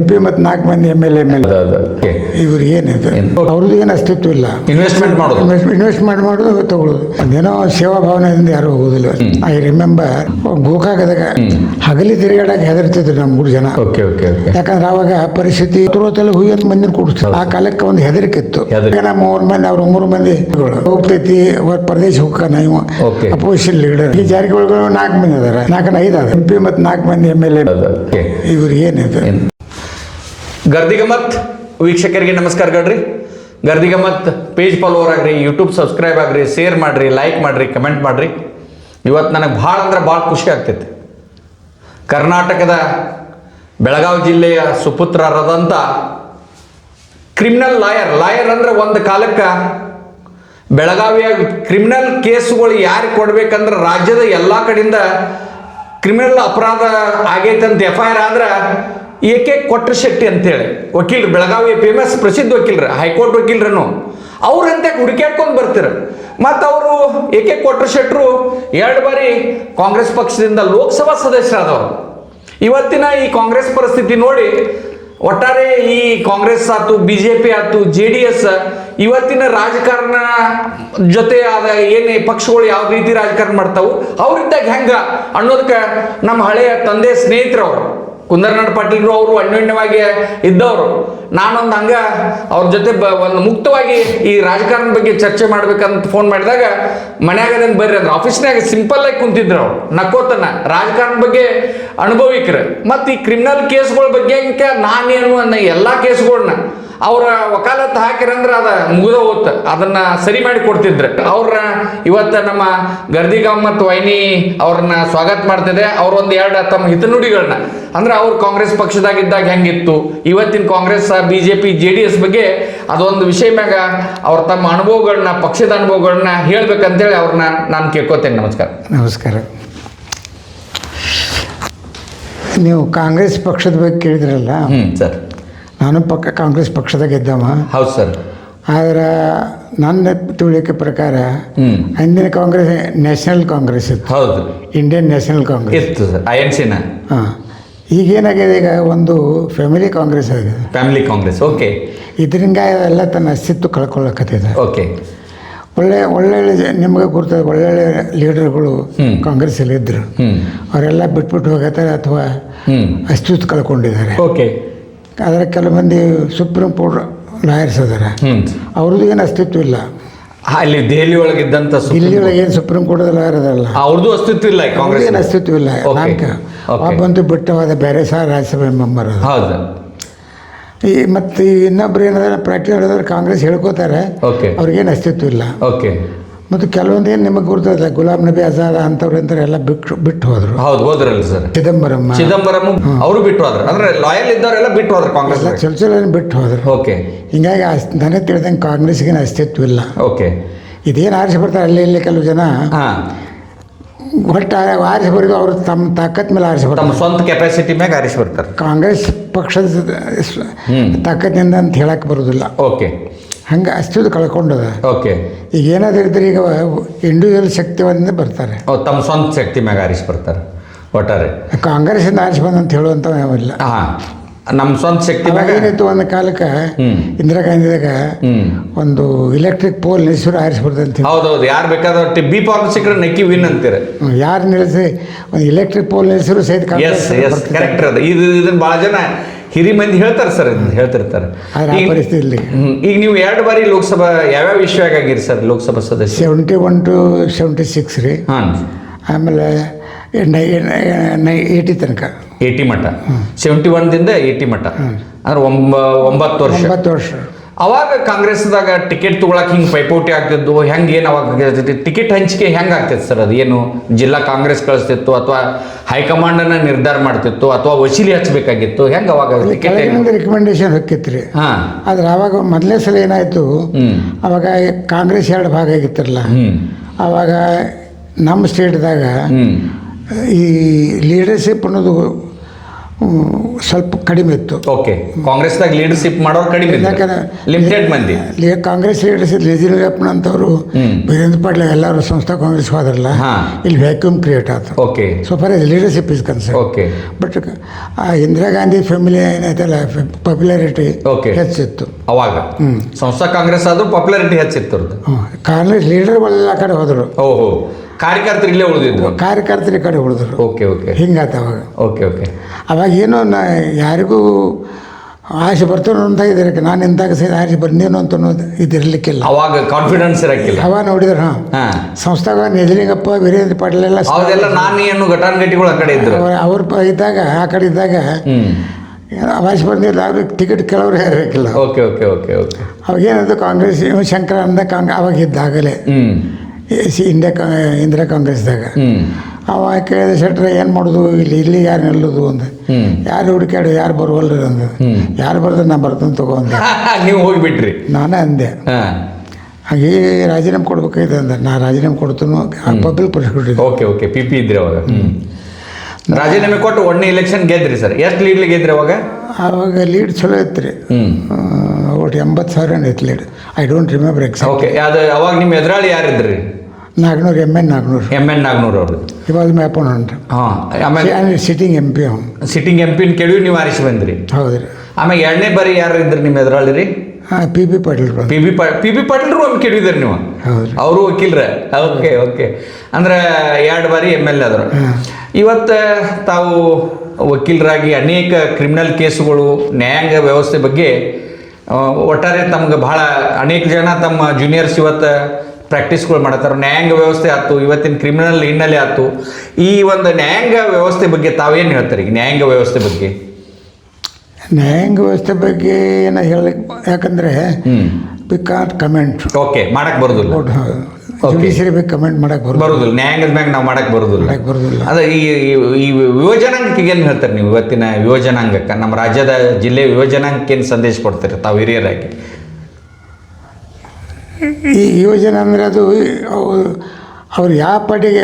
M P ಮತ್ತು ನಾಲ್ಕು ಮಂದಿ ಎಂ ಎಲ್ ಎಂ ಎಲ್ ಇವ್ರು ಏನಿದೆ? ಅವ್ರದ್ದು ಏನು ಅಸ್ತಿತ್ವ ಇಲ್ಲ. ಇನ್ವೆಸ್ಟ್ಮೆಂಟ್ ಮಾಡೋದು. ಇನ್ವೆಸ್ಟ್ ಮಾಡಿ ಮಾಡೋದು ತಗೊಳ್ಳೋದು? ಅದೇನೋ ಸೇವಾ ಭಾವನೆಯಿಂದ ಯಾರು ಹೋಗೋದಿಲ್ಲ. ಐ ರಿಮೆಂಬರ್ ಗೋಕಾಕದಾಗ ಹಗಲಿ ತಿರುಗಾಡಕ್ಕೆ ಹೆದರ್ತಿದ್ರು ನಮ್ಮ ಮೂರು ಜನ. Okay okay okay. ಯಾಕಂದ್ರೆ ಅವಾಗ ಪರಿಸ್ಥಿತಿ ತುರೋತಲ್ಲಿ ಹೋಗಿ ಅಂತ ಮಂದಿನ ಕೂಡಿಸ್ತಾರೆ ಆ ಕಾಲಕ್ಕೆ ಒಂದು ಹೆದರಿಕೆ ಇತ್ತು. ನಮ್ಮ ಮೂರು ಮಂದಿ ಅವ್ರ ಮೂರು ಮಂದಿ ಹೋಗ್ತೈತಿ ಹೊರ ಪ್ರದೇಶ ಹೋಗ್ಕ ನಾವು. ಅಪೋಸಿಷನ್ ಲೀಡರ್ ಈ ಜಾರಿಗೆ ನಾಲ್ಕು ಮಂದಿ ಅದಾರ ನಾಲ್ಕನ ಐದು ಅದ ಎಂ ಪಿ ಮತ್ತು ನಾಲ್ಕು ಮಂದಿ ಎಂ ಎಲ್ ಎ. ಇವ್ರು ಏನಿದೆ? ಗರ್ದಿಗಮತ್ ವೀಕ್ಷಕರಿಗೆ ನಮಸ್ಕಾರ ಗಡ್ರಿ. ಗರ್ದಿಗಮತ್ ಪೇಜ್ ಫಾಲೋವರ್ ಆಗ್ರಿ ಯೂಟ್ಯೂಬ್ ಸಬ್ಸ್ಕ್ರೈಬ್ ಆಗ್ರಿ ಶೇರ್ ಮಾಡ್ರಿ ಲೈಕ್ ಮಾಡ್ರಿ ಕಮೆಂಟ್ ಮಾಡ್ರಿ. ಇವತ್ತು ನನಗೆ ಭಾಳ ಅಂದ್ರೆ ಭಾಳ ಖುಷಿ ಆಗ್ತೈತೆ. ಕರ್ನಾಟಕದ ಬೆಳಗಾವಿ ಜಿಲ್ಲೆಯ ಸುಪುತ್ರರಾದಂಥ ಕ್ರಿಮಿನಲ್ ಲಾಯರ್ ಲಾಯರ್ ಅಂದ್ರೆ ಒಂದು ಕಾಲಕ್ಕೆ ಬೆಳಗಾವಿಯ ಕ್ರಿಮಿನಲ್ ಕೇಸುಗಳು ಯಾರು ಕೊಡ್ಬೇಕಂದ್ರೆ ರಾಜ್ಯದ ಎಲ್ಲ ಕಡೆಯಿಂದ ಕ್ರಿಮಿನಲ್ ಅಪರಾಧ ಆಗೈತೆ ಅಂತ ಎಫ್ ಐ ಆರ್ ಆದ್ರೆ ಎ ಕೆ ಕೊಟ್ರ ಶೆಟ್ಟಿ ಅಂತೇಳಿ. ವಕೀಲರು ಬೆಳಗಾವಿ ಫೇಮಸ್ ಪ್ರಸಿದ್ಧ ವಕೀಲರು, ಹೈಕೋರ್ಟ್ ವಕೀಲರನ್ನು. ಅವ್ರಂತೆ ಹುಡುಕ್ಯಾಡ್ಕೊಂಡು ಬರ್ತೀರ. ಮತ್ತು ಅವರು ಎ ಕೆ ಕೊಟ್ರ ಶೆಟ್ರು? ಎರಡು ಬಾರಿ ಕಾಂಗ್ರೆಸ್ ಪಕ್ಷದಿಂದ ಲೋಕಸಭಾ ಸದಸ್ಯರಾದವರು. ಇವತ್ತಿನ ಈ ಕಾಂಗ್ರೆಸ್ ಪರಿಸ್ಥಿತಿ ನೋಡಿ, ಒಟ್ಟಾರೆ ಈ ಕಾಂಗ್ರೆಸ್ ಆಯ್ತು ಬಿ ಜೆ ಪಿ ಆಯ್ತು, ಜೆ ಡಿ ಎಸ್, ಇವತ್ತಿನ ರಾಜಕಾರಣ ಜೊತೆ ಆದ ಏನೇ ಪಕ್ಷಗಳು ಯಾವ ರೀತಿ ರಾಜಕಾರಣ ಮಾಡ್ತಾವು, ಅವರಿದ್ದಾಗ ಹೆಂಗ ಅನ್ನೋದಕ್ಕೆ ನಮ್ಮ ಹಳೆಯ ತಂದೆ ಸ್ನೇಹಿತರವರು ಕುಂದರ್ನಾಡ್ ಪಾಟೀಲ್ರು ಅವರು ಅನ್ಯೋನ್ಯವಾಗಿ ಇದ್ದವರು. ನಾನೊಂದು ಹಂಗ ಅವ್ರ ಜೊತೆ ಬ ಒಂದು ಮುಕ್ತವಾಗಿ ಈ ರಾಜಕಾರಣ ಬಗ್ಗೆ ಚರ್ಚೆ ಮಾಡ್ಬೇಕಂತ ಫೋನ್ ಮಾಡಿದಾಗ ಮನ್ಯಾಗ ಅದನ್ನ ಬರ್ರಿ ಅಂದ್ರೆ. ಆಫೀಸ್ನಾಗ ಸಿಂಪಲ್ ಆಗಿ ಕುಂತಿದ್ರು ಅವ್ರು. ನಕ್ಕೋತನ. ರಾಜಕಾರಣ ಬಗ್ಗೆ ಅನುಭವಿಕರ. ಮತ್ತು ಈ ಕ್ರಿಮಿನಲ್ ಕೇಸ್ಗಳ ಬಗ್ಗೆ ನಾನೇನು ಅನ್ನ ಎಲ್ಲ ಕೇಸ್ಗಳನ್ನ ಅವ್ರ ವಕಾಲತ್ತು ಹಾಕಿರಂದ್ರೆ ಅದ ಮುಗಿದ ಹೋತ್ ಅದನ್ನ ಸರಿ ಮಾಡಿ ಕೊಡ್ತಿದ್ರು. ಅವ್ರ ಇವತ್ತ ನಮ್ಮ ಗರ್ದಿಗಾಮ್ ಮತ್ತು ವೈನಿ ಅವ್ರನ್ನ ಸ್ವಾಗತ ಮಾಡ್ತಿದೆ. ಅವ್ರ ಒಂದು ಎರಡು ತಮ್ಮ ಹಿತನುಡಿಗಳನ್ನ. ಅಂದ್ರೆ ಅವ್ರು ಕಾಂಗ್ರೆಸ್ ಪಕ್ಷದಾಗಿದ್ದಾಗ ಹೆಂಗಿತ್ತು? ಇವತ್ತಿನ Congress B J P J D S ಬಗ್ಗೆ ಅದೊಂದು ವಿಷಯ ಮ್ಯಾಗ ಅವ್ರ ತಮ್ಮ ಅನುಭವಗಳನ್ನ ಪಕ್ಷದ ಅನುಭವಗಳನ್ನ ಹೇಳ್ಬೇಕಂತೇಳಿ ಅವ್ರನ್ನ ನಾನು ಕೇಳ್ಕೊತೇನೆ. ನಮಸ್ಕಾರ. ನಮಸ್ಕಾರ. ನೀವು ಕಾಂಗ್ರೆಸ್ ಪಕ್ಷದ ಬಗ್ಗೆ ಕೇಳಿದ್ರಲ್ಲ? ಸರ್. ನಾನು ಪಕ್ಕ ಕಾಂಗ್ರೆಸ್ ಪಕ್ಷದಾಗ ಇದ್ದವ ಹೌದು ಸರ್. ಆದ್ರೆ ನನ್ನ ತಿಳಿಕೆ ಪ್ರಕಾರ ಅಂದಿನ ಕಾಂಗ್ರೆಸ್ ನ್ಯಾಷನಲ್ ಕಾಂಗ್ರೆಸ್ ಇತ್ತು. ಹೌದು. Indian national Congress. ಇತ್ತು ಸರ್. ಐ ಎನ್ ಸಿನ ಹಾಂ. ಈಗೇನಾಗಿದೆ ಈಗ ಒಂದು ಫ್ಯಾಮಿಲಿ ಕಾಂಗ್ರೆಸ್ ಆಗಿದೆ. ಫ್ಯಾಮಿಲಿ ಕಾಂಗ್ರೆಸ್. ಓಕೆ. ಇದರಿಂದ ಎಲ್ಲ ತನ್ನ ಅಸ್ತಿತ್ವ ಕಳ್ಕೊಳ್ಳಕತ್ತಿದೆ. ಓಕೆ. ಒಳ್ಳೆ ಒಳ್ಳೊಳ್ಳೆ ನಿಮ್ಗೆ ಒಳ್ಳೆ ಒಳ್ಳೊಳ್ಳೆ ಲೀಡರ್ಗಳು. ಕಾಂಗ್ರೆಸ್ಸಲ್ಲಿ ಇದ್ದರು ಅವರೆಲ್ಲ ಬಿಟ್ಬಿಟ್ಟು ಹೋಗತ್ತಾರೆ ಅಥವಾ ಅಸ್ತಿತ್ವ ಕಳ್ಕೊಂಡಿದ್ದಾರೆ. ಓಕೆ. ಆದರೆ ಕೆಲವು ಮಂದಿ ಸುಪ್ರೀಂ ಕೋರ್ಟ್ ಲಾಯರ್ಸ್ ಅದಾರ ಅವ್ರದ್ದು ಏನು ಅಸ್ತಿತ್ವ ಇಲ್ಲ. ಅಲ್ಲಿ ದೆಹಲಿ ಒಳಗಿದ್ದಂತ ಇಲ್ಲಿ ಒಳಗೆ ಏನು ಸುಪ್ರೀಂ ಕೋರ್ಟ್ ಲಾಯರ್ ಅದಲ್ಲ ಅವ್ರದ್ದು ಅಸ್ತಿತ್ವ ಇಲ್ಲ ಕಾಂಗ್ರೆಸ್ ಏನು ಅಸ್ತಿತ್ವ ಇಲ್ಲ. ಬಂತು ಬಿಟ್ಟವಾದ ಬೇರೆ ಸಹ ರಾಜ್ಯಸಭೆ ಮೆಂಬರ್ ಹೌದು. ಈ ಮತ್ತು ಇನ್ನೊಬ್ರು ಏನಾದ್ರೆ ಪ್ರಾಕ್ಟಿಕಲ್ ಹೇಳಿದ್ರೆ ಕಾಂಗ್ರೆಸ್ ಹೇಳ್ಕೋತಾರೆ. ಅವ್ರಿಗೇನು ಅಸ್ತಿತ್ವ ಇಲ್ಲ. ಓಕೆ ಮತ್ತು ಕೆಲವೊಂದೇನು ನಿಮಗೆ ಗುರ್ತದೆ ಗುಲಾಬ್ ನಬಿ ಆಜಾದ್ ಅಂಥವ್ರು ಅಂತಾರೆ ಎಲ್ಲ ಬಿಟ್ಟು ಬಿಟ್ಟು ಹೋದ್ರು. ಹೌದು ಹೋದ್ರಲ್ಲ ಸರ್. ಚಿದಂಬರಂ. ಚಿದಂಬರಂ ಅವರು ಬಿಟ್ಟು ಹೋದ್ರು. ಅಂದ್ರೆ ಲಾಯಲ್ ಇದ್ದವರೆಲ್ಲ ಬಿಟ್ಟು ಹೋದ್ರು ಕಾಂಗ್ರೆಸ್ ಚಲ ಚಲ ಚೊಲ ಬಿಟ್ಟು ಹೋದ್ರು. ಓಕೆ. ಹಿಂಗಾಗಿ ನನಗೆ ತಿಳಿದಂಗೆ ಕಾಂಗ್ರೆಸ್ಗೇನು ಅಸ್ತಿತ್ವ ಇಲ್ಲ. ಓಕೆ. ಇದೇನು ಆರಿಸಿ ಬರ್ತಾರೆ ಅಲ್ಲಿ ಇಲ್ಲಿ ಕೆಲವು ಜನ? ಹಾ. ಒಟ್ಟು ಆರಿಸಿ ಬರೋದು ಅವರು ತಮ್ಮ ತಾಕತ್ ಮೇಲೆ ಆರಿಸಿ ಬರ್ತಾರೆ. ಸ್ವಂತ ಕೆಪಾಸಿಟಿ ಮ್ಯಾಗ ಆರಿಸಿ ಬರ್ತಾರೆ. ಕಾಂಗ್ರೆಸ್ ಪಕ್ಷದ ತಾಕತ್ತಿನಿಂದ ಅಂತ ಹೇಳಕ್ಕೆ ಬರೋದಿಲ್ಲ ಓಕೆ. ಹಂಗೆ ಅಸ್ತಿತ್ವ ಕಳ್ಕೊಂಡದ. ಓಕೆ ಈಗ ಏನಾದ್ರು ಇದ್ರೆ ಈಗ ಇಂಡಿವಿಜುವಲ್ ಒಂದೇ ಬರ್ತಾರೆ. ತಮ್ಮ ಸ್ವಂತ ಶಕ್ತಿ ಮ್ಯಾಗ ಆರಿಸಿ ಬರ್ತಾರೆ ಒಟ್ಟಾರೆ. ಕಾಂಗ್ರೆಸ್ಸಿಂದ ಆರಿಸಿ ಬಂದಂತ ಹೇಳುವಂಥ ಯಾವಿಲ್ಲ ಹಾ ನಮ್ಮ ಸ್ವಂತ ಶಕ್ತಿ ಮ್ಯಾಗ ಏನಿತ್ತು ಒಂದು ಕಾಲಕ್ಕೆ ಇಂದಿರಾ ಗಾಂಧಿದಾಗ ಒಂದು ಇಲೆಕ್ಟ್ರಿಕ್ ಪೋಲ್ ನಿಲ್ಸಿರು ಬರ್ತಂತ ಹೌದೌದು ಯಾರು ಬೇಕಾದ್ರೆ ಬಿ ಪಾಲ್ ಸಿಕ್ಕರೆ ನೆಕ್ಕಿ ವಿನ್ ಅಂತೀರ. ಯಾರು ನಿಲ್ಲಿಸಿ ಒಂದು ಇಲೆಕ್ಟ್ರಿಕ್ ಪೋಲ್ ನಿಲ್ಸಿರು ಸಹಿತ ಕರೆಕ್ಟ್ ಅದು. ಇದು ಇದನ್ನ ಭಾಳ ಜನ ಹಿರಿ ಮಂದಿ ಹೇಳ್ತಾರೆ ಸರ್ ಹೇಳ್ತಿರ್ತಾರೆ. ಈಗ- ನೀವು ಎರಡು ಬಾರಿ ಲೋಕಸಭಾ ಯಾವ್ಯಾವ ವಿಷಯ ಆಗಿರಿ ಸರ್ ಲೋಕಸಭಾ ಸದಸ್ಯ? Seventy one two seventy six ರೀ. ಹಾಂ. ಆಮೇಲೆ ಏಯ್ಟಿ ತನಕ. ಏಟಿ ಮಠ. ಸೆವೆಂಟಿ ಒನ್ದಿಂದ ಏಟಿ ಮಠ. ಅಂದ್ರೆ ಒಂಬ ಒಂಬತ್ತು ವರ್ಷ. ಒಂಬತ್ತು ವರ್ಷ. ಅವಾಗ ಕಾಂಗ್ರೆಸ್ದಾಗ ಟಿಕೆಟ್ ತೊಗೊಳಕ್ಕೆ ಹಿಂಗೆ ಪೈಪೋಟಿ ಆಗ್ತಿದ್ದು ಹೆಂಗೆ ಏನು ಅವಾಗ ಟಿಕೆಟ್ ಹಂಚಿಕೆ ಹೆಂಗೆ ಆಗ್ತಿತ್ತು ಸರ್ ಅದು ಏನು? ಜಿಲ್ಲಾ ಕಾಂಗ್ರೆಸ್ ಕಳಿಸ್ತಿತ್ತು ಅಥವಾ ಹೈಕಮಾಂಡನ್ನು ನಿರ್ಧಾರ ಮಾಡ್ತಿತ್ತು ಅಥವಾ ವಸೀಲಿ ಹಚ್ಚಬೇಕಾಗಿತ್ತು? ಹೆಂಗೆ ಅವಾಗ ಟಿಕೆಟ್ ರಿಕಮೆಂಡೇಶನ್ ಹೊಕ್ಕಿತ್ತು ರೀ ಹಾಂ. ಆದ್ರೆ ಅವಾಗ ಮೊದಲನೇ ಸಲ ಏನಾಯಿತು? ಅವಾಗ ಕಾಂಗ್ರೆಸ್ ಎರಡು ಭಾಗ ಆಗಿತ್ತಿರಲ್ಲ ಅವಾಗ ನಮ್ಮ ಸ್ಟೇಟ್ದಾಗ ಈ ಲೀಡರ್ಶಿಪ್ ಅನ್ನೋದು ಸ್ವಲ್ಪ ಕಡಿಮೆ ಇತ್ತು. ಓಕೆ ಕಾಂಗ್ರೆಸ್ದಾಗ ಲೀಡರ್ಶಿಪ್ ಮಾಡೋರು ಕಡಿಮೆ ಯಾಕಂದ್ರೆ ಲಿಮಿಟೆಡ್ ಮಂದಿ. ಲೇ ಕಾಂಗ್ರೆಸ್ ಲೀಡರ್ಶಿಪ್ ಲೇಜಿನಪ್ಪನ ಅಂತವರು. ವೀರೇಂದ್ರ ಪಾಟೀಲ್ ಎಲ್ಲರೂ ಸಂಸ್ಥಾ ಕಾಂಗ್ರೆಸ್ ಹೋದ್ರಲ್ಲ. ಇಲ್ಲಿ ವ್ಯಾಕ್ಯೂಮ್ ಕ್ರಿಯೇಟ್ ಆಯ್ತು okay so far as leadership is concern okay but ಆ ಇಂದಿರಾ ಗಾಂಧಿ ಫ್ಯಾಮಿಲಿ ಏನೈತಲ್ಲ ಪಾಪ್ಯುಲಾರಿಟಿ ಓಕೆ ಹೆಚ್ಚಿತ್ತು. ಅವಾಗ. ಸಂಸ್ಥಾ ಕಾಂಗ್ರೆಸ್ ಆದ್ರೂ ಪಾಪ್ಯುಲಾರಿಟಿ ಹೆಚ್ಚಿತ್ತು ಕಾಂಗ್ರೆಸ್ ಲೀಡರ್ ಲೀಡರ್ಗಳೆಲ್ಲ ಕಡೆ ಹೋದರು. ಓಹೋ. ಕಾರ್ಯಕರ್ತರು ಇಲ್ಲೇ ಉಳಿದಿದ್ರು. ಕಾರ್ಯಕರ್ತರ ಕಡೆ ಉಳಿದ್ರು. ಓಕೆ ಓಕೆ ಹಿಂಗಾಯ್ತು ಅವಾಗ. ಓಕೆ ಓಕೆ ಅವಾಗ ಏನೋ ನಾ ಯಾರಿಗೂ ಆಸೆ ಬರ್ತಾನೋ ಅಂತ ಇದಿರಕ್ಕೆ ನಾನು ಎಂತಾಗ ಸರಿ ಆಸೆ ಬಂದೇನೋ ಅಂತ ಅನ್ನೋದು ಇದಿರಲಿಕ್ಕಿಲ್ಲ ಅವಾಗ ಕಾನ್ಫಿಡೆನ್ಸ್ ಇರಕ್ಕಿಲ್ಲ. ಅವಾಗ ನೋಡಿದ್ರೆ ಹಾಂ ಸಂಸ್ಥಾಗ ನಿಜಲಿಂಗಪ್ಪ ವೀರೇಂದ್ರ ಪಾಟೀಲ್ ಎಲ್ಲ ಅವಾಗೆಲ್ಲ ನಾನು ಏನು ಘಟಾನುಘಟಿಗಳು ಆ ಕಡೆ ಇದ್ದರು ಅವ್ರ ಅವ್ರ ಪ- ಇದ್ದಾಗ ಆ ಕಡೆ ಇದ್ದಾಗ ಆಸೆ ಬಂದಿಲ್ಲ ಅವ್ರಿಗೆ ಟಿಕೆಟ್ ಕೆಲವರು ಇರಕ್ಕಿಲ್ಲ. ಓಕೆ ಓಕೆ ಓಕೆ ಓಕೆ ಅವಾಗ ಏನಂತ ಕಾಂಗ್ರೆಸ್ ಶಂಕರ ಅಂದ ಕಾಂಗ್ ಅವಾಗ ಇದ್ದಾಗಲೇ. ಹ್ಮ್ ಸಿ ಇಂಡಿಯಾ ಕಾ ಇಂದಿರಾ ಕಾಂಗ್ರೆಸ್ದಾಗ. ಅವ ಕೇಳಿದ ಶೆಟ್ರೆ ಏನು ಮಾಡೋದು? ಇಲ್ಲಿ ಇಲ್ಲಿ ಯಾರು ನಿಲ್ಲೋದು ಅಂದ. ಯಾರು ಹುಡುಕಾಡು ಯಾರು ಬರುವಲ್ರಿ ಅಂದ. ಯಾರು ಬರ್ತಾರೆ ನಾನು ಬರ್ತೇನೆ ತಗೋ ಅಂದೆ. ನೀವು ಹೋಗಿಬಿಟ್ರಿ. ನಾನೇ ಅಂದೆ. ಹಾಗೆ ರಾಜೀನಾಮೆ ಕೊಡ್ಬೇಕಾಯ್ತು ಅಂದ. ನಾ ರಾಜೀನಾಮೆ ಕೊಡ್ತೀನಿ public prosecutor okay okay. P P ಇದ್ರಿ ಅವಾಗ. ರಾಜೀನಾಮೆ ಕೊಟ್ಟು ಒಂದನೇ ಇಲೆಕ್ಷನ್ ಗೆದ್ರಿ ಸರ್. ಎಷ್ಟು ಲೀಡ್ಲಿ ಗೆದ್ರಿ ಅವಾಗ? ಆವಾಗ ಲೀಡ್ ಚಲೋ ಇತ್ತು ರೀ ಒಟ್ಟು ಎಂಬತ್ತು ಸಾವಿರ ಐತೆ lead I don't remember exact okay ಅದು ಅವಾಗ ನಿಮ್ಮ ಎದುರಾಳಿ ಯಾರಿದ್ರಿ? ನಾಲ್ಕುನೂರು M N Naganur. M N Naganur ಅವರು ಇವಾಗ ಮೈ ಅಪೋನೆಂಟ್ ಹಾಂ ಆಮೇಲೆ ಸಿಟ್ಟಿಂಗ್ ಎಂ ಪಿ ಅವ್ನು. ಸಿಟ್ಟಿಂಗ್ ಎಂ ಪಿನ ಕೇಳಿ ನೀವು ಆರಿಸಿ ಬಂದ್ರಿ. ಹೌದು ರೀ. ಆಮೇಲೆ ಎರಡನೇ ಬಾರಿ ಯಾರು ಇದ್ರಿ ನಿಮ್ಮ ಎದುರಾಳಿ ರೀ? ಹಾಂ P B Patil P B ಪಾ ಪಿ ಬಿ ಪಾಟೀಲ್ರು ಒಮ್ಮೆ ಕೇಳಿದ್ರಿ ನೀವು. ಹೌದು ಅವರು ವಕೀಲ್ರ. Okay okay. ಅಂದ್ರೆ ಎರಡು ಬಾರಿ ಎಂ ಎಲ್ ಎ ಆದರು. ಇವತ್ತು ತಾವು ವಕೀಲರಾಗಿ ಅನೇಕ ಕ್ರಿಮಿನಲ್ ಕೇಸುಗಳು ನ್ಯಾಯಾಂಗ ವ್ಯವಸ್ಥೆ ಬಗ್ಗೆ ಒಟ್ಟಾರೆ ತಮ್ಗೆ ಬಹಳ ಅನೇಕ ಜನ ತಮ್ಮ ಜೂನಿಯರ್ಸ್ ಇವತ್ತು ಪ್ರಾಕ್ಟೀಸ್ಗಳು ಮಾಡತ್ತಾರ ನ್ಯಾಯಾಂಗ ವ್ಯವಸ್ಥೆ ಆಯ್ತು ಇವತ್ತಿನ ಕ್ರಿಮಿನಲ್ ಹಿನ್ನೆಲೆ ಆಯ್ತು. ಈ ಒಂದು ನ್ಯಾಯಾಂಗ ವ್ಯವಸ್ಥೆ ಬಗ್ಗೆ ತಾವೇನು ಹೇಳ್ತಾರೆ? ಈಗ ನ್ಯಾಯಾಂಗ ವ್ಯವಸ್ಥೆ ಬಗ್ಗೆ. ನ್ಯಾಯಾಂಗ ವ್ಯವಸ್ಥೆ ಬಗ್ಗೆ ಏನೋ ಹೇಳಲಿಕ್ಕೆ ಯಾಕಂದರೆ ವಿ ಕಾಂಟ್ ಕಮೆಂಟ್ ಓಕೆ ಮಾಡಕ್ಕೆ ಬರೋದಿಲ್ಲ. ಜುಡಿಷಿಯರಿ ಬಗ್ಗೆ ಕಮೆಂಟ್ ಮಾಡಕ್ಕೆ ಬರೋದು ಬರೋದಿಲ್ಲ. ನ್ಯಾಯಾಂಗದ ಮ್ಯಾಗ ನಾವು ಮಾಡಕ್ ಬರೋದಿಲ್ಲ. ಮಾಡಕ್ಕೆ ಬರೋದಿಲ್ಲ. ಅದ ಈ ಈ- ಯುವಜನಾಂಗಕ್ಕೆ ಏನು ಹೇಳ್ತಾರೆ ನೀವು ಇವತ್ತಿನ ಯುವಜನಾಂಗಕ್ಕೆ? ನಮ್ಮ ರಾಜ್ಯದ ಜಿಲ್ಲೆ ಯುವಜನಾಂಗಕ್ಕೆ ಏನು ಸಂದೇಶ ಕೊಡ್ತಾರೆ ತಾವು ಹಿರಿಯರಾಗಿ? ಈ ಯೋಜನೆ ಅಂದರೆ ಅದು ಅವ್ರು- ಅವ್ರು ಯಾವ ಪಾರ್ಟಿಗೆ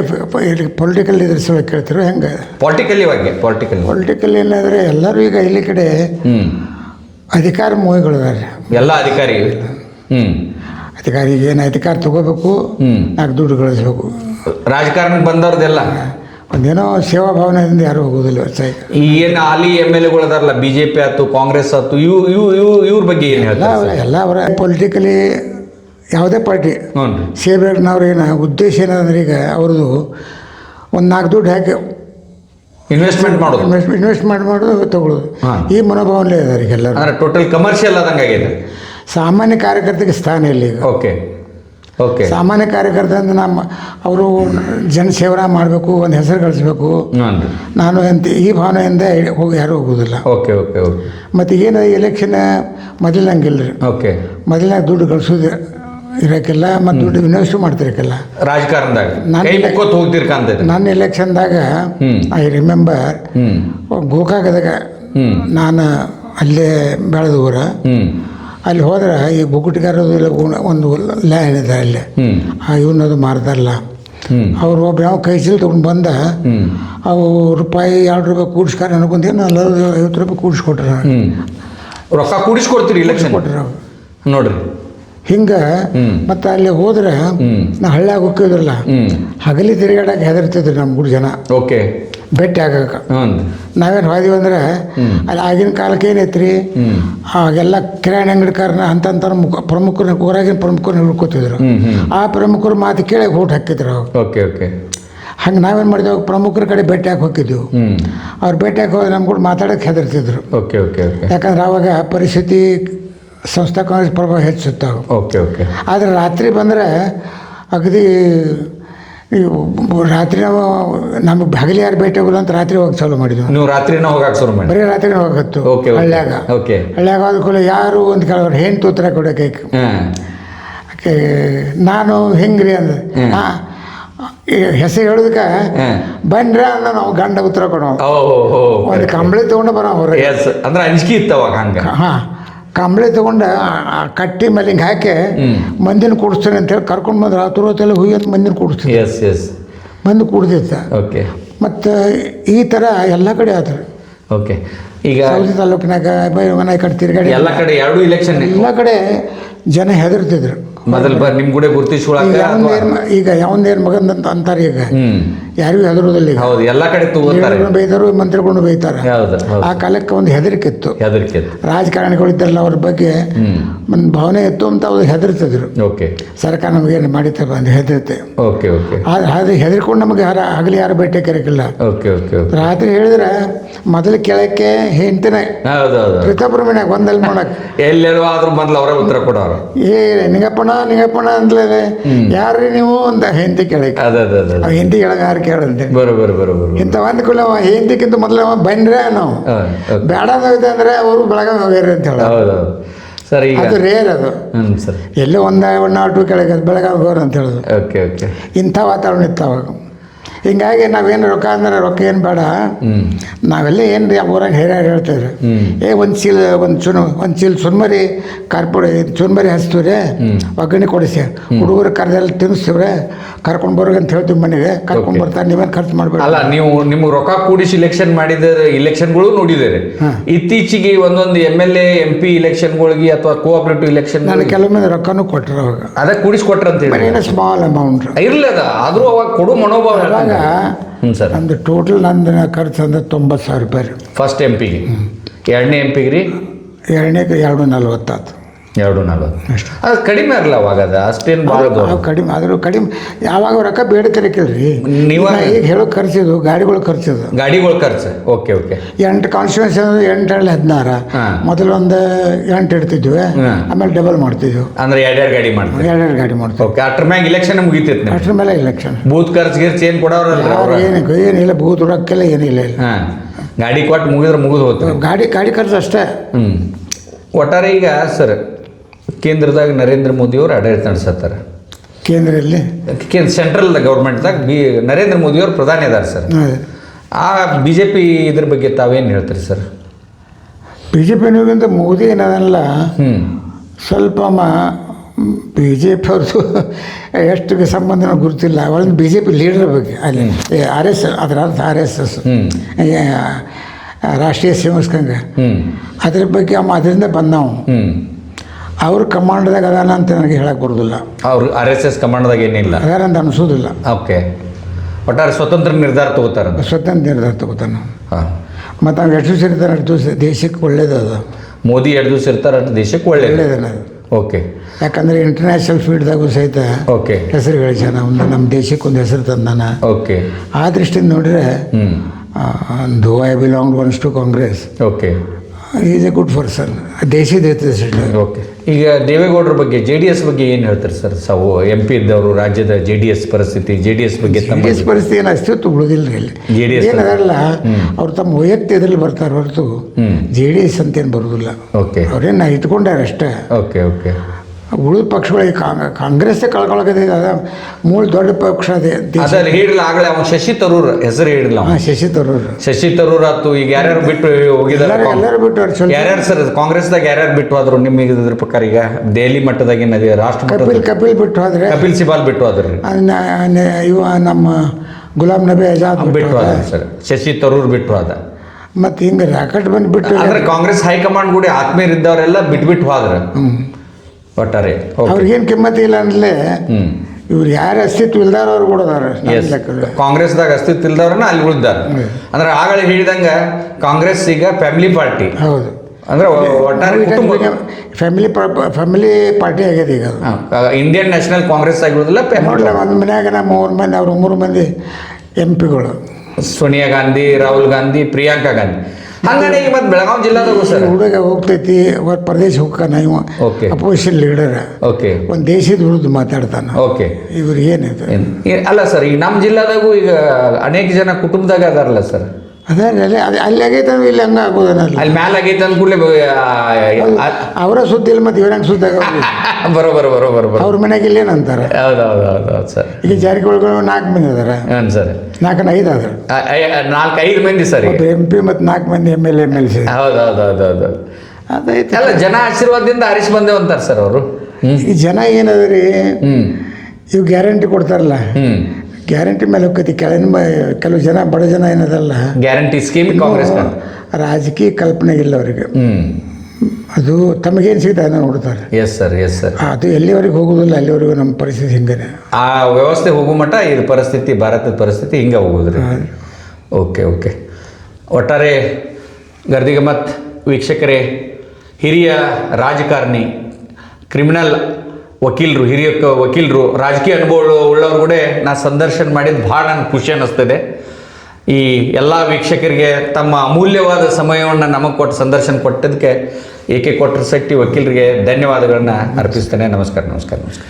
ಪೊಲಿಟಿಕಲ್ ಲೀಡರ್ಸ್ ಕೇಳ್ತಿರೋ ಹೆಂಗೆ? ಪೊಲಿಟಿಕಲಿ ಬಗ್ಗೆ ಪೊಲಿಟಿಕಲ್ ಪೊಲಿಟಿಕಲ್ ಏನಾದರೆ ಎಲ್ಲರೂ ಈಗ ಇಲ್ಲಿ ಕಡೆ ಅಧಿಕಾರ ಮೂವಿಗಳು ಎಲ್ಲ ಅಧಿಕಾರಿ. ಹ್ಞೂ ಅಧಿಕಾರಿಗೆ ಏನು ಅಧಿಕಾರ ತಗೋಬೇಕು ನಾಲ್ಕು ದುಡ್ಡು ಗಳಿಸ್ಬೇಕು. ರಾಜಕಾರಣಕ್ಕೆ ಬಂದವ್ರದ್ದೆಲ್ಲ. ಒಂದೇನೋ ಸೇವಾ ಭಾವನೆಯಿಂದ ಯಾರು ಹೋಗೋದಿಲ್ಲ ಈ ಏನು ಹಾಲಿ ಎಂ ಎಲ್ ಎಗಳು ಅದಾರಲ್ಲ ಬಿ ಜೆ ಪಿ ಆಯ್ತು ಕಾಂಗ್ರೆಸ್ ಆಯ್ತು ಇವು ಇವು ಇವು ಇವ್ರ ಬಗ್ಗೆ ಏನು ಎಲ್ಲ ಹೇಳ್ತಾರೆ ಎಲ್ಲ ಅವರ ಪೊಲಿಟಿಕಲಿ ಯಾವುದೇ ಪಾರ್ಟಿ ಹ್ಞೂ ರೀ ಏನು ಉದ್ದೇಶ ಏನಂದ್ರೆ ಈಗ ಅವ್ರದ್ದು ಒಂದು ನಾಲ್ಕು ದುಡ್ಡು ಹಾಕಿ ಇನ್ವೆಸ್ಟ್ಮೆಂಟ್ ಮಾಡೋದು. ಇನ್ವೆಸ್ಟ್ ಇನ್ವೆಸ್ಟ್ ಮಾಡಿ ಮಾಡೋದು ತಗೊಳ್ಳೋದು. ಹಾ. ಈ ಮನೋಭಾವನೆ ಇದೆ ಈಗ ಎಲ್ಲರೂ ಅಂದ್ರೆ ಟೋಟಲ್ ಕಮರ್ಷಿಯಲ್ ಆದಂಗೆ ಆಗಿದೆ. ಸಾಮಾನ್ಯ ಕಾರ್ಯಕರ್ತರಿಗೆ ಸ್ಥಾನ ಇಲ್ಲ ಈಗ. ಓಕೆ ಓಕೆ ಸಾಮಾನ್ಯ ಕಾರ್ಯಕರ್ತ ಅಂದ್ರೆ ನಮ್ಮ ಅವರು ಜನಸೇವನ ಮಾಡಬೇಕು ಒಂದು ಹೆಸರು ಗಳಿಸ್ಬೇಕು. ಹ್ಞೂ ರೀ ನಾನು ಅಂತ ಈ ಭಾವನೆಯಿಂದ ಹೋಗಿ ಯಾರೂ ಹೋಗೋದಿಲ್ಲ. ಓಕೆ ಓಕೆ ಓಕೆ ಮತ್ತು ಏನು ಎಲೆಕ್ಷನ್ ಮೊದಲಿನಂಗಿಲ್ಲ ರೀ ಓಕೆ ಮೊದಲಿನ ದುಡ್ಡು ಗಳಿಸೋದು ಇರೋಕ್ಕಿಲ್ಲ ಮತ್ತು ದುಡ್ಡು ಇನ್ವೆಸ್ಟ್ ಮಾಡ್ತಿರಕ್ಕಿಲ್ಲ. ರಾಜಕಾರಣದಾಗ. ನಾನು ಕೈ ನನ್ನ ಎಲೆಕ್ಷನ್ದಾಗ. ಐ ರಿಮೆಂಬರ್ ಗೋಕಾಕದಾಗ ನಾನು ಅಲ್ಲೇ ಬೆಳೆದ ಊರ. ಹ್ಮ್. ಅಲ್ಲಿ ಹೋದ್ರೆ ಈ ಬುಗುಟಿಗಾರದು ಇಲ್ಲ ಉಣ- ಒಂದು ಲ್ಯಾಂಡ್ ಇದೆ ಅಲ್ಲಿ. ಹ್ಮ್. ಆ ಇವನದು ಮಾರ್ತಾರಲ್ಲ ಹ್ಮ್. ಅವ್ರು ಒಬ್ಬ ಯಾವ ಕೈ ಚೀಲ ತೊಗೊಂಡು ಬಂದ ಹ್ಮ್. ಅವು ರೂಪಾಯಿ ಎರಡು ರೂಪಾಯಿ ಕೂಡಿಸ್ಕಾರ ಅನ್ಕೊಂತೀನಿ ನಲ್ವತ್ತು ಐವತ್ತು ರೂಪಾಯಿ ಕೂಡಿಸ್ಕೊಟ್ರ. ಹ್ಮ್. ರೊಕ್ಕ ಕೂಡಿಸ್ಕೊಡ್ತೀರಿ ಇಲೆಕ್ಷನ್ ಕೊಟ್ರ ನೋಡ್ರಿ. ಹಿಂಗೆ ಮತ್ತೆ ಅಲ್ಲಿ ಹೋದ್ರೆ ನಾ ಹಳ್ಳ್ಯಾಗ ಹೋಗಿದ್ರಲ್ಲ ಹ್ಮ್. ಹಗಲಿ ತಿರುಗಾಡಕ್ಕೆ ಹೆದರ್ತಿದ್ರು ನಮ್ಮ ಮೂರು ಜನ. ಓಕೆ. ಭೇಟಿ ಆಗಕ್ಕೆ. ನಾವೇನು ಹೋದಿವಿ ಅಂದ್ರೆ ಅಲ್ಲಿ ಆಗಿನ ಕಾಲಕ್ಕೆ ಏನೈತ್ರಿ? ಆಗೆಲ್ಲ ಕಿರಾಣಿ ಅಂಗಡಿಕಾರನ ಅಂತಂತ ಮುಖ ಪ್ರಮುಖರನ್ನ ಊರಾಗಿನ ಪ್ರಮುಖರನ್ನ ಹಿಡ್ಕೊತಿದ್ರು. ಆ ಪ್ರಮುಖರು ಮಾತು ಕೇಳಿ ಊಟ ಹಾಕಿದ್ರು ಓಕೆ ಓಕೆ. ಹಂಗೆ ನಾವೇನು ಮಾಡಿದೆವು ಪ್ರಮುಖರ ಕಡೆ ಭೇಟಿಯಾಗಿ ಹೋಗಿದ್ವಿ. ಹ್ಮ್. ಅವ್ರು ಭೇಟಿಯಾಗಿ ಹೋದ್ರೆ ನಮ್ಮ ಕೂಡ ಮಾತಾಡೋಕೆ ಹೆದರ್ತಿದ್ರು. Okay okay okay. ಯಾಕಂದ್ರೆ ಆವಾಗ ಪರಿಸ್ಥಿತಿ ಸಂಸ್ಥಾ ಕಾಂಗ್ರೆಸ್ ಪ್ರಭಾವ ಹೆಚ್ಚುತ್ತಾವೆ ಓಕೆ ಓಕೆ ಆದರೆ ರಾತ್ರಿ ಬಂದರೆ ಅಗದಿ ರಾತ್ರಿ ನಾವು ನಮಗೆ ಹಗಲಿ ಯಾರು ಭೇಟಿ ಅಂತ ರಾತ್ರಿ ಹೋಗಿ ಚಾಲು ಮಾಡಿದ್ವಿ. ನೀವು ರಾತ್ರಿನ ಹೋಗಕ್ಕೆ ಶುರು ಮಾಡಿ ಬರೀ ರಾತ್ರಿ ಹೋಗತ್ತು ಓಕೆ ಹಳ್ಳ್ಯಾಗ. ಓಕೆ ಹಳ್ಳ್ಯಾಗ ಆದ ಯಾರು ಒಂದು ಕೇಳೋರು ಹೆಣ್ಣು ತೂತ್ರ ಕೊಡೋಕೆ ಓಕೆ ಆಕೆ ನಾನು ಹೆಂಗ್ರಿ ಅಂದ್ರೆ. ಹಾಂ. ಹೆಸರು ಹೇಳೋದಕ್ಕೆ ಬಂದ್ರ ನಾವು ಗಂಡ ಉತ್ತರ ಕೊಡೋ ಒಂದು ಕಂಬಳಿ ತೊಗೊಂಡು ಬರೋ ಅಂದ್ರೆ ಅಂಜಿಕೆ ಇತ್ತು ಅವಾಗ ಹಂಗೆ. ಹಾಂ. ಕಂಬಳಿ ತಗೊಂಡು ಆ- ಕಟ್ಟಿ ಮೇಲೆ ಹಿಂಗೆ ಹಾಕಿ. ಮಂದಿನ ಕೂಡಿಸ್ತೀನಿ ಅಂತೇಳಿ ಕರ್ಕೊಂಡು ಬಂದ್ರೆ. ಹತ್ತು ತಲೆ ಹೋಗಿ ಅಂತ ಮಂದಿನ ಕೂಡಿಸ್ತೀನಿ ಎಸ್ ಎಸ್ ಮಂದಿ ಕೂಡ್ದಿತ್ತು ಓಕೆ ಮತ್ತು ಈ ಥರ ಎಲ್ಲ ಕಡೆ ಆದ್ರೆ. ಓಕೆ ಈಗ ಸೌದಿ ತಾಲೂಕಿನಾಗ ಈ ಕಡೆ ತಿರುಗಾಡಿ ಎಲ್ಲ ಕಡೆ ಎರಡು ಇಲೆಕ್ಷನ್ ಎಲ್ಲ ಕಡೆ ಜನ ಹೆದರ್ತಿದ್ರು. ಮೊದಲು ಬರ್ ನಿಮ್ ಗುಡೆ ಈಗ ಗುರುತಿಸ್ಕೊಳಕ ಯಾವಂದೇನ್ ಮ- ಈಗ ಯಾವಂದೇನ್ ಮಗಂದ ಅಂತ ಅಂತಾರೆ ಈಗ. ಯಾರಿಗೂ ಹೆದರೋದಿಲ್ಲ ಈಗ. ಹೌದು ಎಲ್ಲ ಕಡೆ ತಗೋತಾರೆ ಬೈತಾರು ಮಂತ್ರಿಗಳು ಬೈತಾರ ಆ ಕಾಲಕ್ಕೆ ಒಂದು ಹೆದರಿಕೆ ಇತ್ತು ಹೆದರಿಕೆ ರಾಜಕಾರಣಿಗಳು ಇದ್ದಾರಲ್ಲ ಅವ್ರ ಬಗ್ಗೆ ಒಂದು ಭಾವನೆ ಇತ್ತು ಅಂತ ಅವ್ರು ಹೆದರ್ತಿದ್ರು. ಓಕೆ. ಸರ್ಕಾರ ನಮಗೇನು ಮಾಡಿತ್ತೆ ಬಂದು ಹೆದರ್ತೆ ಓಕೆ ಓಕೆ. ಅದು ಹೆದರ್ಕೊಂಡು ನಮಗೆ ಯಾರ ಆಗಲಿ ಯಾರು ಬೇಟೆ ಕರೆಕಿಲ್ಲ ಓಕೆ ಓಕೆ ರಾತ್ರಿ ಹೇಳಿದ್ರೆ ಮೊದಲು ಕೆಳಕ್ಕೆ ಹೆಂಡ್ತಿನ. ಹೌದು ಹೌದು ಪ್ರತಾಪರ ಮನ್ಯಾಗ ಒಂದಲ್ಲಿ ಮಾಡಕ್ ಎಲ್ಲೆಲ್ಲೋ ಆದ್ರೂ ಮೊದಲು ಅವರೇ ಉತ್ತರ ಕೊಡೋರು. ಏ ನಿಂಗಪ್ಪಣ ನಿಂಗಪ್ಪಣ ಅಂತಲೇ ಯಾರ್ರಿ ನೀವು ಅಂತ ಹೆಂಡತಿ ಕೇಳಕ್ಕೆ ಅದ ಅದ ಅದ ಅವ ಹೆಂಡತಿ ಕೆಳಗೆ ಯಾರು ಕೇಳಂತೆ? ಬರೋಬರ್ ಬರೋಬರ್ ಇಂಥ ಒಂದು ಅವ ಹೆಂಡತಿಕ್ಕಿಂತ ಮೊದಲು ಅವ ಬಂದ್ರೆ ನಾವು. ಬೇಡ ಹೋಗಿದೆ ಅಂದ್ರೆ ಅವರು ಬೆಳಗಾವಿ ಹೋಗ್ಯಾರ ಅಂತ ಹೇಳ ಸರ್ ಈಗ? ಅದು ರೇರ್ ಅದು. ಸರ್. ಎಲ್ಲೋ ಒಂದ ಒಂದು ಆಟು ಕೆಳಗೆ ಬೆಳಗಾವಿ ಹೋಗ್ರಿ ಅಂತ ಹೇಳೋದು ಓಕೆ ಓಕೆ. ಇಂಥ ವಾತಾವರಣ ಇತ್ತು ಅವಾಗ. ಹಿಂಗಾಗಿ ನಾವೇನು ರೊಕ್ಕ ಅಂದ್ರೆ ರೊಕ್ಕ ಏನು ಬೇಡ. ನಾವೆಲ್ಲ ಏನು ರೀ ಊರಾಗ ಹ್ಮ್. ಏ ಒಂದು ಚೀಲ ಒಂದು ಚುನು ಒಂದು ಚೀಲ ಸುನ್ಮರಿ ಕರ್ಪುಡಿ ಸುನ್ಮರಿ ಹಚ್ತೀವ್ರಿ. ಒಗ್ಗರಣೆ ಕೊಡಿಸಿ. ಹುಡುಗರು ಕರೆದೆಲ್ಲ ತಿನ್ನಿಸ್ತೀವ್ರೆ. ಕರ್ಕೊಂಡು ಬರೋಕೆ ಅಂತ ಹೇಳ್ತೀವಿ ಮನೆಗೆ. ಕರ್ಕೊಂಡು ಬರ್ತಾರೆ ನೀವೇನು ಖರ್ಚು ಮಾಡಬೇಡ ಅಲ್ಲ ನೀವು ನಿಮ್ಗೆ ರೊಕ್ಕ ಕೂಡಿಸಿ ಇಲೆಕ್ಷನ್ ಮಾಡಿದ ಇಲೆಕ್ಷನ್ಗಳು ನೋಡಿದ್ದೀರಿ ಇತ್ತೀಚೆಗೆ ಒಂದೊಂದು M L A M P ಇಲೆಕ್ಷನ್ಗಳಿಗೆ ಅಥವಾ ಕೋಆಪರೇಟಿವ್ ಇಲೆಕ್ಷನ್ ನಾನು ಕೆಲವೊಮ್ಮೆ ರೊಕ್ಕನೂ ಕೊಟ್ಟರು ಅವಾಗ. ಅದೇ ಕೂಡಿಸ್ಕೊಟ್ರ ಅಂತ ಹೇಳಿ. ಮನೇನ ಸ್ಮಾಲ್ ಅಮೌಂಟ್ ಇರ್ಲಿ ಅದ. ಆದ್ರೂ ಅವಾಗ ಕೊಡು ಮನೋಭಾವ. ಹ್ಞೂ ಸರ್. ನಂದು ಟೋಟಲ್ ನಂದು ಖರ್ಚು ಅಂದ್ರೆ ತೊಂಬತ್ತು ಸಾವಿರ ರೂಪಾಯಿ ರೀ. ಫಸ್ಟ್ ಎಂ ಪಿಗೆ ಎರಡನೇ ಎಂ ಪಿಗೆ ರೀ? ಎರಡನೇಗೆ ಎರಡು ನಲ್ವತ್ತಾತು ಎರಡು ನಲ್ವತ್ತು ಅದು ಕಡಿಮೆ ಇರಲ್ಲ ಅವಾಗ ಅದು ಅಷ್ಟೇನು ಭಾಳ ಕಡಿಮೆ ಆದರೂ ಕಡಿಮೆ. ಯಾವಾಗ ರೊಕ್ಕ ಬೇಡತಿರಕಿಲ್ರಿ ನೀವು ಈಗ ಹೇಳೋ ಖರ್ಚಿದು ಗಾಡಿಗಳು ಖರ್ಚಿದು ಗಾಡಿಗಳು ಖರ್ಚು ಓಕೆ ಓಕೆ. ಎಂಟು ಕಾನ್ಸ್ಟಿಟ್ಯೂನ್ಸಿ ಎಂಟು ಎಂಟರಲ್ಲಿ ಹದಿನಾರು. ಮೊದಲು ಒಂದು ಎಂಟು ಇಡ್ತಿದ್ವಿ ಆಮೇಲೆ ಡಬಲ್ ಮಾಡ್ತಿದ್ವಿ. ಅಂದ್ರೆ ಎರಡೆರಡು ಗಾಡಿ ಮಾಡ್ತೀವಿ ಎರಡೆರಡು ಗಾಡಿ ಮಾಡ್ತೀವಿ. ಓಕೆ ಅಷ್ಟ್ರ ಮ್ಯಾಗ ಇಲೆಕ್ಷನ್ ಮುಗಿತೈತೆ ನೀವು ಅಷ್ಟ್ರ ಮೇಲೆ ಇಲೆಕ್ಷನ್ ಬೂತ್ ಖರ್ಚು ಗಿರ್ಚು ಏನು ಕೊಡೋರು ಏನು ಏನಿಲ್ಲ ಬೂತ್ ರೊಕ್ಕೆಲ್ಲ ಏನಿಲ್ಲ ಗಾಡಿ ಕೊಟ್ಟು ಮುಗಿದ್ರೆ ಮುಗಿದು ಹೋಗ್ತದೆ. ಗಾಡಿ ಗಾಡಿ ಖರ್ಚು ಅಷ್ಟೇ. ಹ್ಞೂ ಒಟ್ಟಾರೆ ಈಗ ಸರ್ ಕೇಂದ್ರದಾಗ ನರೇಂದ್ರ ಮೋದಿಯವರು ಆಡಳಿತ ನಡೆಸತ್ತಾರ. ಕೇಂದ್ರದಲ್ಲಿ? ಕೇಂದ್ರ ಸೆಂಟ್ರಲ್ ಗೌರ್ಮೆಂಟ್ದಾಗ ಬಿ ನರೇಂದ್ರ ಮೋದಿಯವರು ಪ್ರಧಾನಿ ಅದಾರ ಸರ್. ಆ ಬಿ ಜೆ ಪಿ ಇದ್ರ ಬಗ್ಗೆ ತಾವೇನು ಹೇಳ್ತೀರಿ ಸರ್? ಬಿ ಜೆ ಪಿನೂಗಿಂತ ಮೋದಿ ಏನದಲ್ಲ ಸ್ವಲ್ಪ ಬಿ ಜೆ ಪಿ ಅವ್ರದ್ದು ಎಷ್ಟು ಸಂಬಂಧ ಗುರುತಿಲ್ಲ. ಅವಳಿಂದ ಬಿ ಜೆ ಪಿ ಲೀಡರ್ ಬಗ್ಗೆ. ಅಲ್ಲಿ ಆರ್ ಎಸ್ ಅದರ ಅರ್ಥ ಆರ್ ಎಸ್ ಎಸ್. ರಾಷ್ಟ್ರೀಯ ಸೇವಾ ಸಂಘ. ಹ್ಞೂ ಅದ್ರ ಬಗ್ಗೆ ಅಮ್ಮ ಅದರಿಂದ ಬಂದವು ಹ್ಞೂ ಅವ್ರ ಕಮಾಂಡ್ದಾಗ ಅದಾನ ಅಂತ ನನಗೆ ಹೇಳಕ್ಕೆ ಬರೋದಿಲ್ಲ. ಅವ್ರು ಆರ್ ಎಸ್ ಎಸ್ ಕಮಾಂಡ್ದಾಗ ಏನಿಲ್ಲ. ಅದಾರಂತ ಅನಿಸೋದಿಲ್ಲ. ಓಕೆ ಒಟ್ಟಾರೆ ಸ್ವತಂತ್ರ ನಿರ್ಧಾರ ತಗೋತಾರೆ ಸ್ವತಂತ್ರ ನಿರ್ಧಾರ ತಗೋತಾನೆ ಹಾಂ. ಮತ್ತು ಅವ್ನು ಎಷ್ಟು ಇರ್ತಾರೆ ಎರಡು ದಿವಸ ದೇಶಕ್ಕೆ ಒಳ್ಳೇದು ಅದು. ಮೋದಿ ಎರಡು ದಿವಸ ಇರ್ತಾರೆ ದೇಶಕ್ಕೆ ಒಳ್ಳೇದು? ಒಳ್ಳೇದಲ್ಲ ಅದು. ಓಕೆ ಯಾಕಂದರೆ ಇಂಟರ್ನ್ಯಾಷನಲ್ ಫೀಲ್ಡ್ದಾಗೂ ಸಹಿತ ಓಕೆ ಹೆಸರು ಗಳಿಸ್ಯಾನ ಒಂದು ನಮ್ಮ ದೇಶಕ್ಕೆ ಒಂದು ಹೆಸರು ತಂದಾನ. ಓಕೆ ಆ ದೃಷ್ಟಿಯಿಂದ ನೋಡಿದ್ರೆ though I belong once to Congress okay is a good person ದೇಶದ ಓಕೆ ಈಗ ದೇವೇಗೌಡರ ಬಗ್ಗೆ ಜೆ ಡಿ ಎಸ್ ಬಗ್ಗೆ ಏನು ಹೇಳ್ತಾರೆ ಸರ್? ಸಾವು ಎಂ ಪಿ ಇದ್ದವರು ರಾಜ್ಯದ ಜೆ ಡಿ ಎಸ್ ಪರಿಸ್ಥಿತಿ ಜೆ ಡಿ ಎಸ್ ಬಗ್ಗೆ ಜೆ ಡಿ ಎಸ್ ಪರಿಸ್ಥಿತಿ ಏನು ಅಸ್ತಿತ್ವ ಉಳಿದಿಲ್ಲ ಇಲ್ಲಿ? ಎಸ್ ಏನಲ್ಲ ಅವ್ರು ತಮ್ಮ ವೈಯಕ್ತಿಕ ಇದ್ರಲ್ಲಿ ಬರ್ತಾರೆ ಹೊರತು ಜೆ ಡಿ ಎಸ್ ಅಂತ ಏನು ಬರೋದಿಲ್ಲ. ಓಕೆ ಅವ್ರೇನು ಇಟ್ಕೊಂಡ್ಯಾರ ಅಷ್ಟೇ ಓಕೆ ಓಕೆ ಉಳಿದ ಪಕ್ಷಗಳಿಗೆ ಕಾಂಗ್ ಕಾಂಗ್ರೆಸ್ಸೇ ಕಳ್ಕೊಳಕದೆ ಮೂಲ ದೊಡ್ಡ ಪಕ್ಷ ಅದೇ ಹೇಳಿಲ್ಲ. ಆಗಲೇ ಅವ್ನು ಶಶಿ ತರೂರ್ ಹೆಸರು ಹೇಳಿಲ್ಲ. ಹಾಂ ಶಶಿ ತರೂರ್. ಶಶಿ ತರೂರ್ ಆತು ಈಗ ಯಾರ್ಯಾರು ಬಿಟ್ಟು ಹೋಗಿದ್ದಾರೆ ಎಲ್ಲರೂ ಬಿಟ್ಟು ಯಾರ್ಯಾರು ಸರ್ ಕಾಂಗ್ರೆಸ್ದಾಗ ಯಾರ್ಯಾರು ಬಿಟ್ಟು ಆದ್ರು ನಿಮಗೆ ಇದ್ರ ಪ್ರಕಾರ ಈಗ ದೆಹಲಿ ಮಟ್ಟದಾಗ ಏನದೆ ರಾಷ್ಟ್ರ ಕಪಿಲ್ ಕಪಿಲ್ ಬಿಟ್ಟು ಹೋದ್ರೆ ಕಪಿಲ್ ಸಿಬಾಲ್ ಬಿಟ್ಟು ಆದ್ರೆ ಇವ ನಮ್ಮ ಗುಲಾಮ್ ನಬಿ ಆಜಾದ್ ಬಿಟ್ಟು ಹೋದ ಸರ್. ಶಶಿ ತರೂರ್ ಬಿಟ್ಟು ಹೋದ. ಮತ್ತೆ ಹಿಂಗೆ ರಾಕೆಟ್ ಬಂದು ಬಿಟ್ಟು ಅಂದ್ರೆ ಕಾಂಗ್ರೆಸ್ ಹೈಕಮಾಂಡ್ ಕೂಡ ಆತ್ಮೀಯರಿದ್ದವರೆಲ್ಲ ಬಿಟ್ಟು ಬಿಟ್ಟು ಹೋದ್ರ ಒಟ್ಟಾರೆ. ಅವ್ರಿಗೇನು ಕಿಮ್ಮತಿ ಇಲ್ಲ ಅಂದ್ಲೆ ಹ್ಮ್. ಇವ್ರು ಯಾರು ಅಸ್ತಿತ್ವ ಇಲ್ದಾರ ಅವ್ರು ಕೂಡ ಅದಾರ ಕಾಂಗ್ರೆಸ್ದಾಗ ಅಸ್ತಿತ್ವ ಇಲ್ದವ್ರನ್ನ ಅಲ್ಲಿ ಉಳಿದಾರ. ಅಂದ್ರೆ ಆಗಲೇ ಹೇಳಿದಂಗ ಕಾಂಗ್ರೆಸ್ ಈಗ ಫ್ಯಾಮಿಲಿ ಪಾರ್ಟಿ. ಹೌದು. ಅಂದ್ರೆ ಒಟ್ಟಾರೆ ಫ್ಯಾಮಿಲಿ ಫ್ಯಾಮಿಲಿ ಪಾರ್ಟಿ ಆಗ್ಯದ ಈಗ ಇಂಡಿಯನ್ ನ್ಯಾಷನಲ್ ಕಾಂಗ್ರೆಸ್ ಆಗಿರೋದಿಲ್ಲ ನೋಡ್ಲ ಒಂದು ಮನ್ಯಾಗ ನಮ್ಮ ಮೂರು ಮಂದಿ ಅವ್ರು ಮೂರು ಮಂದಿ ಎಂ ಪಿಗಳು. ಸೋನಿಯಾ ಗಾಂಧಿ ರಾಹುಲ್ ಗಾಂಧಿ ಪ್ರಿಯಾಂಕಾ ಗಾಂಧಿ. ಹಂಗಾನೆ ಈಗ ಮತ್ತೆ ಬೆಳಗಾವಿ ಜಿಲ್ಲಾದಾಗೂ ಸರ್? ಹುಡುಗ ಹೋಗ್ತೈತಿ ಹೊರ ಪ್ರದೇಶ ಹೋಗ್ತಾನ ಇವ. ಓಕೆ ಅಪೋಸಿಷನ್ ಲೀಡರ್ ಓಕೆ ಒಂದು ದೇಶದ ವಿರುದ್ಧ ಮಾತಾಡ್ತಾನ. ಓಕೆ ಇವ್ರು ಏನಿದೆ ಏನ್- ಏನ್- ಅಲ್ಲ ಸರ್ ಈಗ ನಮ್ಮ ಜಿಲ್ಲಾದಾಗೂ ಈಗ ಅನೇಕ ಜನ ಕುಟುಂಬದಾಗ ಅದಾರಲ್ಲ ಸರ್. ಅದೇ ಅದೇ ಅಲ್ಲಿ ಅಲ್ಲಿ ಆಗೈತೆ ಅಂದ್ರೆ ಇಲ್ಲಿ ಹಂಗೆ ಆಗೋದನಲ್ಲ ಅಲ್ಲಿ ಮ್ಯಾಲ ಆಗೈತೆ ಅಂದ ಕೂಡಲೇ ಅವರ ಸುದ್ದಿ ಇಲ್ಲ ಮತ್ತು ಇವ್ರಂಗೆ ಸುದ್ದಿ ಬರೋಬರ ಬರೋಬರ ಬರೋ ಅವ್ರ ಮನೆಗೆ ಇಲ್ಲೇನಂತಾರೆ ಹೌದು ಹೌದು ಹೌದು ಹೌದು ಸರ್. ಈಗ ಜಾರಕಿಹೊಳಿಗಳು ನಾಲ್ಕು ಮಂದಿ ಅದಾರ ಹಾಂ ಸರ್. ನಾಲ್ಕು ಐದು ಅದಾರ ನಾಲ್ಕು ಐದು ಮಂದಿ ಸರ್ ಎಂ ಪಿ ಮತ್ತು ನಾಲ್ಕು ಮಂದಿ M L M L C. ಹೌದು ಹೌದು ಹೌದು ಹೌದು. ಅದೈತೆ. ಅಲ್ಲ ಜನ ಆಶೀರ್ವಾದದಿಂದ ಆರಿಸಿ ಬಂದೇವು ಅಂತಾರೆ ಸರ್ ಅವರು. ಈ ಜನ ಏನದ ರೀ ಇವು ಗ್ಯಾರಂಟಿ ಕೊಡ್ತಾರಲ್ಲ. ಹ್ಮ್. ಗ್ಯಾರಂಟಿ ಮೇಲೆ ಹೋಗ್ತೈತಿ. ಕೆಳಗಿನ ಕೆಲವು ಜನ ಬಡ ಜನ ಏನದಲ್ಲ. ಗ್ಯಾರಂಟಿ ಸ್ಕೀಮ್ ಕಾಂಗ್ರೆಸ್ ರಾಜಕೀಯ ಕಲ್ಪನೆ ಇಲ್ಲ ಅವರಿಗೆ. ಅದು ತಮಗೇನು ಸಿಗುತ್ತೆ ಅದನ್ನು ನೋಡ್ತಾರೆ. ಎಸ್ ಸರ್ ಎಸ್ ಸರ್ ಅದು ಎಲ್ಲಿವರೆಗೆ ಹೋಗೋದಿಲ್ಲ ಅಲ್ಲಿವರೆಗೂ ನಮ್ಮ ಪರಿಸ್ಥಿತಿ ಹಿಂಗನೆ. ಆ ವ್ಯವಸ್ಥೆ ಹೋಗೋ ಮಟ್ಟ ಇದು ಪರಿಸ್ಥಿತಿ ಭಾರತದ ಪರಿಸ್ಥಿತಿ ಹಿಂಗೆ ಹೋಗೋದ್ರಿ ಓಕೆ ಓಕೆ ಒಟ್ಟಾರೆ ಗರ್ದಿಗಮತ್ ವೀಕ್ಷಕರೇ ಹಿರಿಯ ರಾಜಕಾರಣಿ ಕ್ರಿಮಿನಲ್ ವಕೀಲರು, ಹಿರಿಯ ವಕೀಲರು, ರಾಜಕೀಯ ಅನುಭವ ಉಳ್ಳವ್ರು ಕೂಡ ನಾ ಸಂದರ್ಶನ ಮಾಡಿದ್ದು ಭಾಳ ನನಗೆ ಖುಷಿ ಅನ್ನಿಸ್ತದೆ ಈ ಎಲ್ಲ ವೀಕ್ಷಕರಿಗೆ ತಮ್ಮ ಅಮೂಲ್ಯವಾದ ಸಮಯವನ್ನು ನಮಗೆ ಕೊಟ್ಟು ಸಂದರ್ಶನ ಕೊಟ್ಟಿದ್ದಕ್ಕೆ ಏಕೆ ಕೊಟ್ಟರು ಶೆಟ್ಟಿ ವಕೀಲರಿಗೆ ಧನ್ಯವಾದಗಳನ್ನು ಅರ್ಪಿಸ್ತೇನೆ. ನಮಸ್ಕಾರ ನಮಸ್ಕಾರ ನಮಸ್ಕಾರ.